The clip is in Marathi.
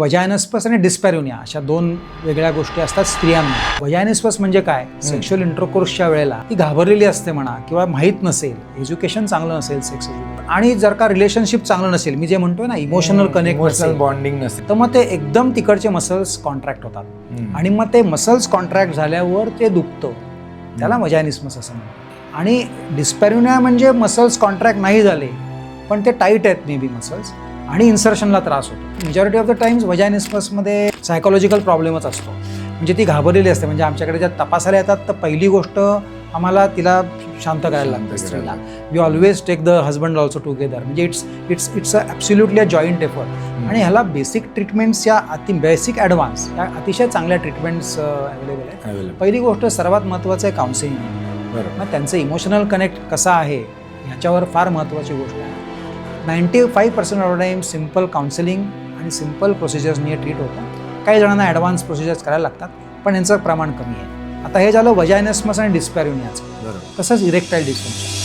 वजायनस्पस आणि डिस्पॅरुनिया अशा दोन वेगळ्या गोष्टी असतात स्त्रियांना. वजायनस्पस म्हणजे काय? सेक्शुअल इंटरकोर्सच्या वेळेला ती घाबरलेली असते म्हणा किंवा माहीत नसेल एज्युकेशन चांगलं नसेल सेक्स आणि जर का रिलेशनशिप चांगलं नसेल मी जे म्हणतोय ना इमोशनल कनेक्ट बॉन्डिंग नसेल तर मग ते एकदम तिकडचे मसल्स कॉन्ट्रॅक्ट होतात. आणि मग ते मसल्स कॉन्ट्रॅक्ट झाल्यावर ते दुखतं. त्याला वजायनिस्मस असं म्हणतात. आणि डिस्पॅरुनिया म्हणजे मसल्स कॉन्ट्रॅक्ट नाही झाले पण ते टाईट आहेत मे बी मसल्स आणि इन्सर्शनला त्रास होतो. मेजॉरिटी ऑफ द टाइम्स वजायनिस्मसमध्ये सायकोलॉजिकल प्रॉब्लेमच असतो. म्हणजे ती घाबरलेली असते. म्हणजे आमच्याकडे ज्या तपासायला येतात तर पहिली गोष्ट आम्हाला तिला शांत करायला लागते. स्त्रीला we always take the husband also together म्हणजे it's it's it's absolutely a joint effort आणि ह्याला बेसिक ट्रीटमेंट्स या अति बेसिक ॲडव्हान्स या अतिशय चांगल्या ट्रीटमेंट्स अवेलेबल आहेत. पहिली गोष्ट सर्वात महत्त्वाचं आहे काउन्सिलिंग बरोबर. मग त्यांचं इमोशनल कनेक्ट कसा आहे ह्याच्यावर फार महत्त्वाची गोष्ट आहे. Ninety five percent of time simple counselling आणि सिंपल प्रोसिजर्सनी ट्रीट होतं. काही जणांना ॲडव्हान्स प्रोसिजर्स करायला लागतात पण यांचं प्रमाण कमी आहे. आता हे झालं वजायनस्मस आणि डिस्पॅरुनियाचं बरोबर. तसंच इरेक्टाईल डिस्फंक्शन